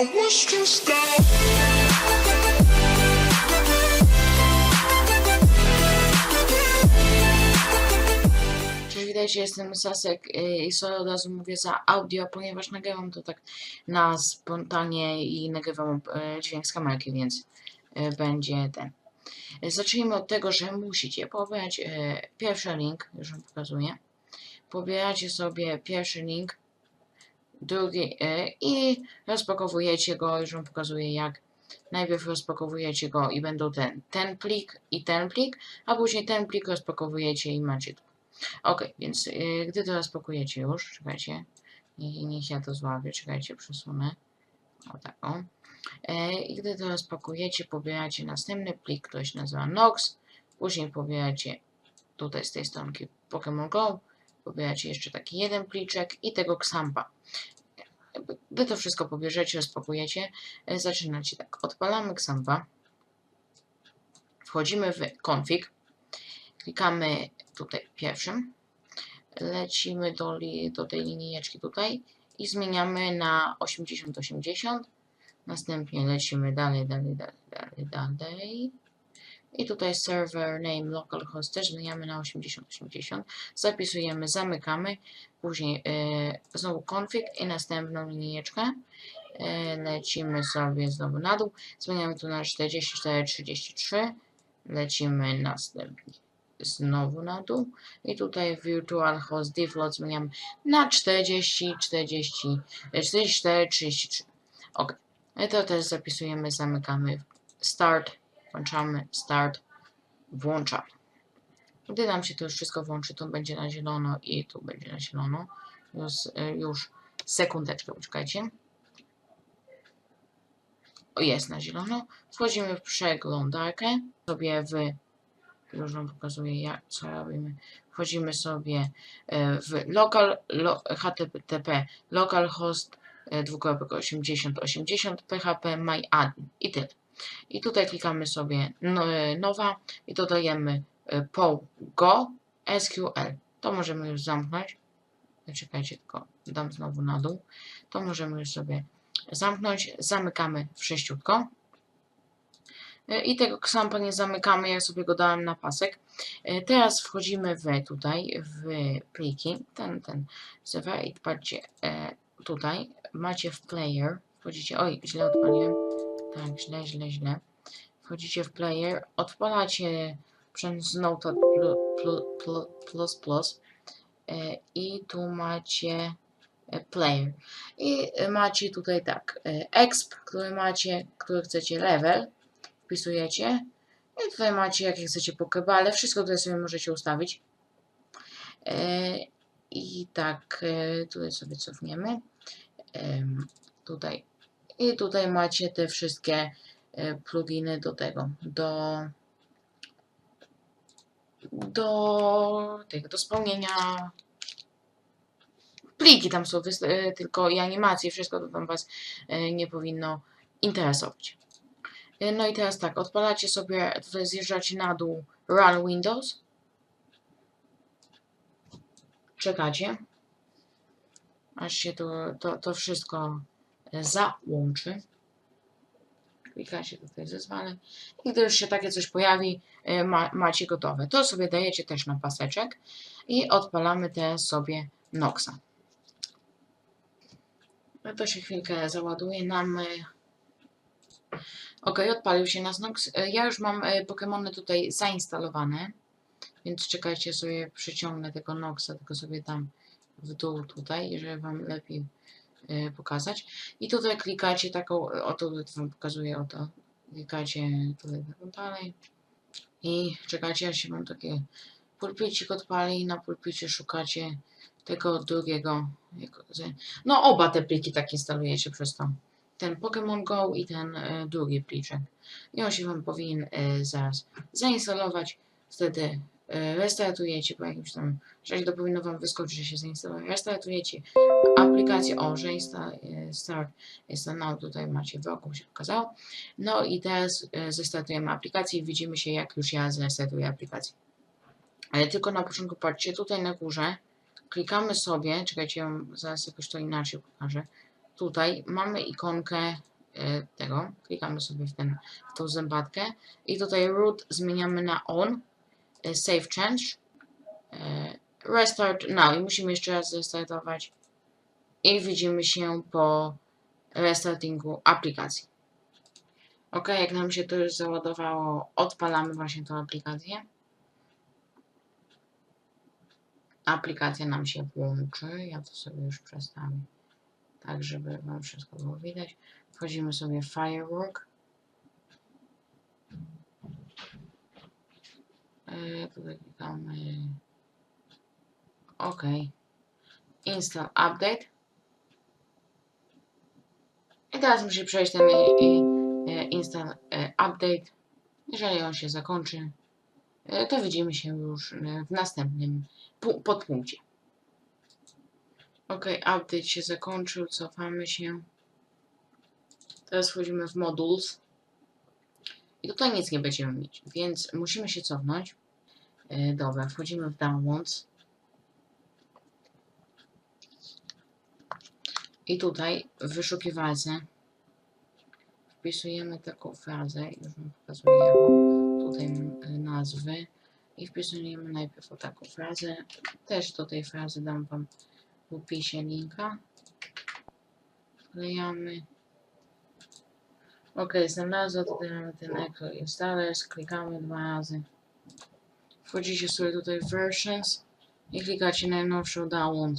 I was witajcie, jestem Sasek y, i sobie od razu mówię za audio, ponieważ nagrywam to tak na spontanie i nagrywam e, dźwięk z kamerki, więc e, będzie ten. Zacznijmy od tego, że musicie pobierać e, pierwszy link, już wam pokazuję. Pobieracie sobie pierwszy link, drugi e, i rozpakowujecie go, już wam pokazuję jak. Najpierw rozpakowujecie go i będą ten, ten plik i ten plik, a później ten plik rozpakowujecie i macie tu. Ok, więc y, gdy to rozpakujecie już, czekajcie, niech, niech ja to złapię, czekajcie, przesunę. O tak, o. E, I gdy to rozpakujecie, pobieracie następny plik, się nazywa Nox, później pobieracie tutaj z tej stronki Pokémon Go, pobieracie jeszcze taki jeden pliczek i tego Xampa. Gdy to wszystko pobierzecie, rozpakujecie, e, zaczynacie tak, odpalamy Xampa, wchodzimy w config, klikamy tutaj pierwszym, lecimy do, li, do tej linijeczki tutaj i zmieniamy na 80-80, następnie lecimy dalej, dalej, dalej, dalej, dalej i tutaj server name localhost też zmieniamy na 80-80, zapisujemy, zamykamy, później e, znowu config i następną linijeczkę, e, lecimy sobie znowu na dół, zmieniamy tu na 44-33, lecimy następnie znowu na dół. I tutaj virtual host default zmieniam na 40, 40, e, 44, 33. Ok. I to też zapisujemy, zamykamy start, włączamy start, włączamy. Gdy nam się to już wszystko włączy, to będzie na zielono i tu będzie na zielono. Już, e, już sekundeczkę, poczekajcie. O, jest na zielono. Wchodzimy w przeglądarkę, sobie w już wam pokazuję jak, co robimy. Wchodzimy sobie e, w local, lo, http localhost e, dwukropek 8080 php myadmin i tyle. I tutaj klikamy sobie no, e, nowa i dodajemy e, POGO SQL. To możemy już zamknąć. Czekajcie, tylko dam znowu na dół. To możemy już sobie zamknąć. Zamykamy wszyściutko. E, I tego ksampa nie zamykamy, ja sobie go dałem na pasek. E, Teraz wchodzimy w tutaj, w pliki, ten, ten i patrzcie, e, tutaj macie w player, wchodzicie, oj, źle odpaliłem, tak, źle, źle, źle. Wchodzicie w player, odpalacie przez Notepad plus, plus, plus, e, i tu macie e, player. I macie tutaj tak, e, exp, który macie, który chcecie level, wpisujecie. I tutaj macie, jakie chcecie pokebale. Wszystko tutaj sobie możecie ustawić. I tak, tutaj sobie cofniemy. Em, tutaj. I tutaj macie te wszystkie e, pluginy do tego, do do tego, do spełnienia pliki tam są, e, tylko i animacje, wszystko to tam was e, nie powinno interesować. No i teraz tak, odpalacie sobie, tutaj zjeżdżacie na dół Run Windows. Czekacie. Aż się to, to, to wszystko załączy. Klikacie tutaj zezwolę. I gdy już się takie coś pojawi, e, ma, macie gotowe. To sobie dajecie też na paseczek i odpalamy teraz sobie Noxa. No to się chwilkę załaduje nam. e, Ok, odpalił się nas Nox. E, Ja już mam Pokémony tutaj zainstalowane, więc czekajcie, sobie przyciągnę tego Noxa, tylko sobie tam w dół tutaj, żeby Wam lepiej pokazać. I tutaj klikacie taką, e, oto Wam pokazuję, oto. Klikacie tutaj dalej i czekacie, aż się Wam takie pulpicik odpali. Na pulpicie szukacie tego drugiego. No oba te pliki tak instalujecie przez to ten Pokémon Go i ten e, drugi pliczek. I on się Wam powinien e, zaraz zainstalować. Wtedy e, restartujecie po jakimś tam czasie, to powinno Wam wyskoczyć, że się zainstaluje. Restartujecie aplikację, o, że e, start jest now, tutaj macie w roku się pokazało. No i teraz e, zestartujemy aplikację i widzimy się, jak już ja zrestartuję aplikację. Ale tylko na początku patrzcie, tutaj na górze klikamy sobie, czekajcie, zaraz jakoś to inaczej pokażę tutaj mamy ikonkę e, tego, klikamy sobie w, ten, w tą zębatkę i tutaj root zmieniamy na on, e, save change, e, restart now i musimy jeszcze raz restartować i widzimy się po restartingu aplikacji. Ok, jak nam się to już załadowało, odpalamy właśnie tą aplikację. Aplikacja nam się włączy. Ja to sobie już przestawię, tak żeby Wam wszystko było widać. Wchodzimy sobie w Firework. Tutaj klikamy OK. Install Update. I teraz musi przejść ten e, install e, update. Jeżeli on się zakończy, e, to widzimy się już w następnym pu- podpunkcie. Ok, update się zakończył, cofamy się. Teraz wchodzimy w modules. I tutaj nic nie będziemy mieć, więc musimy się cofnąć. E, Dobra, wchodzimy w downloads. I tutaj w wyszukiwarce wpisujemy taką frazę, już wam pokazuję tutaj m, nazwy i wpisujemy najpierw o taką frazę. Też do tej frazy dam wam w opisie linka. Wklejamy. Ok, znalazła, tutaj mamy ten Echo Installers, klikamy dwa razy. Wchodzicie sobie tutaj w Versions i klikacie najnowszą download.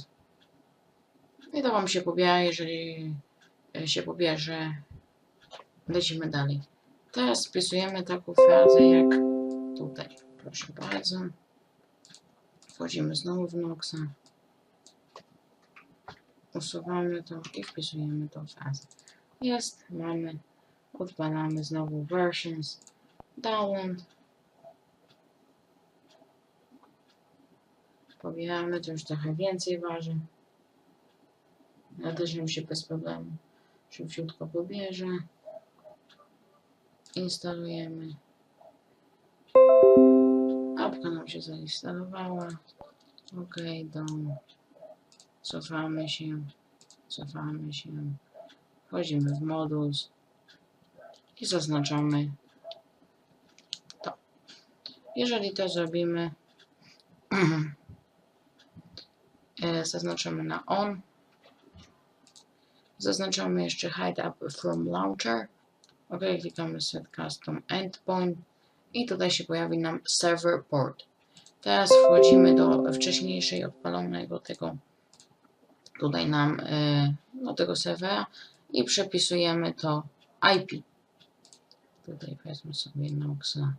I to wam się pobiera, jeżeli e, się pobierze, lecimy dalej. Teraz wpisujemy taką frazę jak tutaj. Proszę bardzo. Wchodzimy znowu w Noxa. Usuwamy to i wpisujemy tą frazę. Jest, mamy. Odpalamy znowu versions. Download. Pobieramy, to już trochę więcej waży. Ja też bym się bez problemu szybciutko pobierze. Instalujemy. Apka nam się zainstalowała. Ok, dom. Cofamy się. Cofamy się. Wchodzimy w moduls. I zaznaczamy to. Jeżeli to zrobimy, e, zaznaczamy na on. Zaznaczamy jeszcze hide up from launcher. OK, klikamy set custom endpoint i tutaj się pojawi nam server port. Teraz wchodzimy do wcześniejszej odpalonego tego tutaj nam y, do tego serwera i przepisujemy to IP. Tutaj wezmę sobie Noxa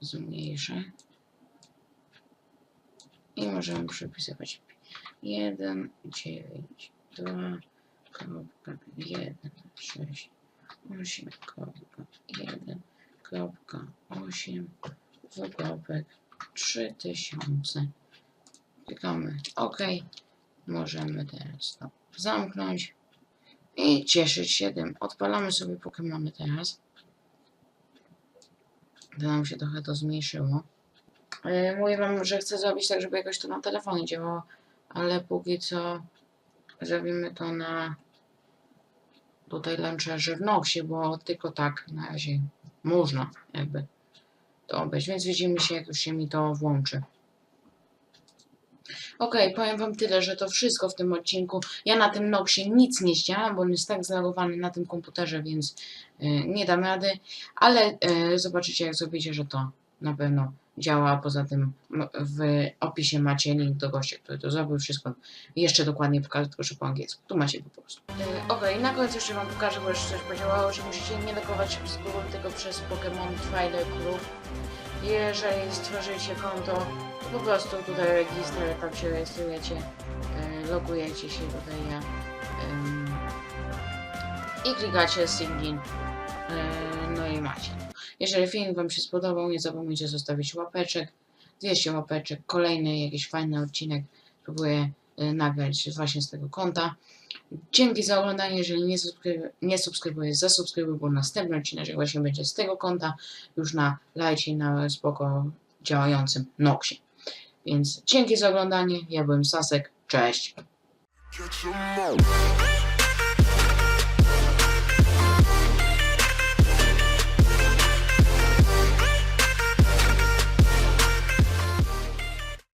zmniejszę i możemy przepisywać 1, 9, 2, kropka, 1, 6, 8, kropka, 1, kropka, 8, dwukropek, 3000. Klikamy OK. Możemy teraz to zamknąć i cieszyć się tym. Odpalamy sobie Pokémony teraz. To nam się trochę to zmniejszyło. Yy, mówię wam, że chcę zrobić tak, żeby jakoś to na telefonie działało, ale póki co zrobimy to na tutaj launcherze w Noxie, bo tylko tak na razie można jakby to obejść, więc widzimy się jak już się mi to włączy. Okej, powiem wam tyle, że to wszystko w tym odcinku. Ja na tym Noxie nic nie ściąłam, bo on jest tak zalogowany na tym komputerze, więc y, nie dam rady, ale y, zobaczycie jak zrobicie, że to na pewno działa. Poza tym w opisie macie link do gościa, który to zrobił. Wszystko jeszcze dokładnie pokażę, tylko że po angielsku. Tu macie po prostu. Y, Okej, na koniec jeszcze wam pokażę, bo jeszcze coś podziałało, że musicie nie logować z Google, tylko przez Pokémon Trailer Club. Jeżeli stworzycie konto, to po prostu tutaj register, tam się rejestrujecie, y, logujecie się tutaj ja, i klikacie Sign. No i macie. Jeżeli film Wam się spodobał, nie zapomnijcie zostawić łapeczek, 200 łapeczek, kolejny jakiś fajny odcinek próbuję y, nagrać właśnie z tego konta. Dzięki za oglądanie, jeżeli nie, subskryb- nie subskrybujesz, zasubskrybuj, bo następny odcinek właśnie będzie z tego konta, już na lajcie, na spoko działającym Noxie. Więc dzięki za oglądanie, ja byłem Sasek, cześć!